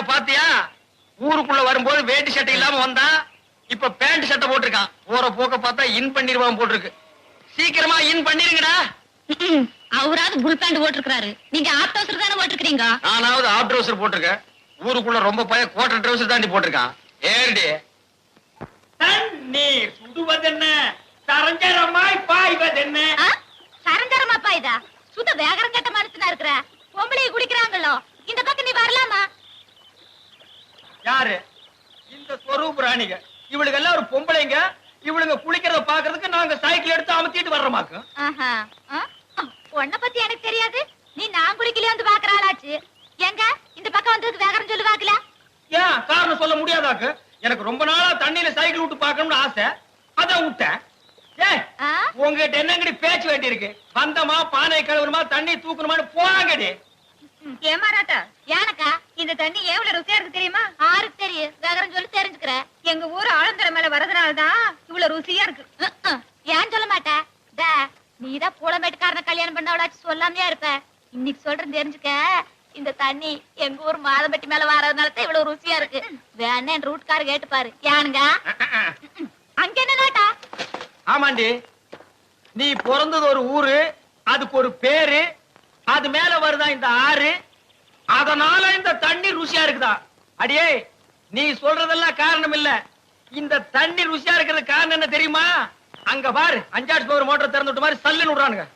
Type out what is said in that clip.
பையனை பாத்தியா ஊருக்குள்ள வரும்போது வேட்டி சட்டை இல்லாம வந்தான் இப்ப பேண்ட் சட்டை போட்டிருக்கான். போற போக்க பார்த்தா இன் பண்ணிருவான் போட்டிருக்கு. சீக்கிரமா இன் பண்ணிருங்கடா. அவராவது புல் பேண்ட் போட்டிருக்காரு நீங்க ஆத்தோசர் தானே போட்டிருக்கீங்க நானாவது ஆப் ட்ரௌசர் போட்டிருக்கேன். ஊருக்குள்ள ரொம்ப பையன் கோட்டர் ட்ரௌசர் தாண்டி போட்டிருக்கான். ஏறிடி. தண்ணீர் சுடுவதென்ன? சரஞ்சரமாய் பாய்வதென்ன? சரஞ்சரமாப்பா இதா? சுத்த வேகரம் கட்ட மனுஷனா இருக்கிற? பொம்பளைய குடிக்கிறாங்களோ? இந்த பக்கம் நீ வரலாமா? யாரு? இந்த ஸ்வரூப் ராணிங்க இவளுக்கு எல்லாம் ஒரு பொம்பளைங்க. இவளுங்க குளிக்கிறத பாக்குறதுக்கு நாங்க சைக்கிள் எடுத்து அமுத்திட்டு. ஆ? உன்னை பத்தி எனக்கு தெரியாது. நீ நான் குளிக்கலையே வந்து பாக்குறாளாச்சு எங்க இந்த பக்கம் வந்ததுக்கு வேகரம் சொல்லு பாக்கல ஏன்? காரணம் சொல்ல முடியாதாக்கு? எனக்கு ரொம்ப நாளா தண்ணியில சைக்கிள் விட்டு பார்க்கணும்னு ஆசை. அதான் விட்டேன்? உங்ககிட்ட என்னங்கடி பேச்சு வேண்டி இருக்கு? வந்தமா பானை கழுவுணுமா தண்ணி தூக்கணுமான்னு போறாங்கடி ஏமாறாட்டா ஏனக்கா இந்த தண்ணி எவ்வளவு ருசியா இருக்கு தெரியுமா? வேகரம் சொல்லி தெரிஞ்சுக்கிற எங்க ஊர் ஆழந்தர மேல வரதுனாலதான் இவ்வளவு ருசியா இருக்கு. ஏன் சொல்ல மாட்ட? டா நீதான் புலமேட்டுக்காரன கல்யாணம் பண்ணவளாச்சு சொல்லாமையா இருப்ப. இன்னைக்கு சொல்றேன் தெரிஞ்சுக்க. இந்த தண்ணி எங்க ஊர் மாதம்பட்டி மேல வரதுனால தான் இவ்வளவு ருசியா இருக்கு. வேணா என் ரூட்கார கேட்டு பாரு. ஏனுங்க அங்க என்ன நாட்டா? ஆமாண்டி. நீ பிறந்தது ஒரு ஊரு அதுக்கு ஒரு பேரு அது மேல வருதா இந்த ஆறு? அதனால இந்த தண்ணி ருசியா இருக்குதா? அடியே நீ சொல்றதெல்லாம் காரணம் இல்ல. இந்த தண்ணி ருசியா இருக்கிறது காரணம் என்ன தெரியுமா? அங்க பாரு அஞ்சாடு ஒரு மோட்டர் திறந்து விட்ட மாதிரி சல்லுன்னு விடுறானுங்க.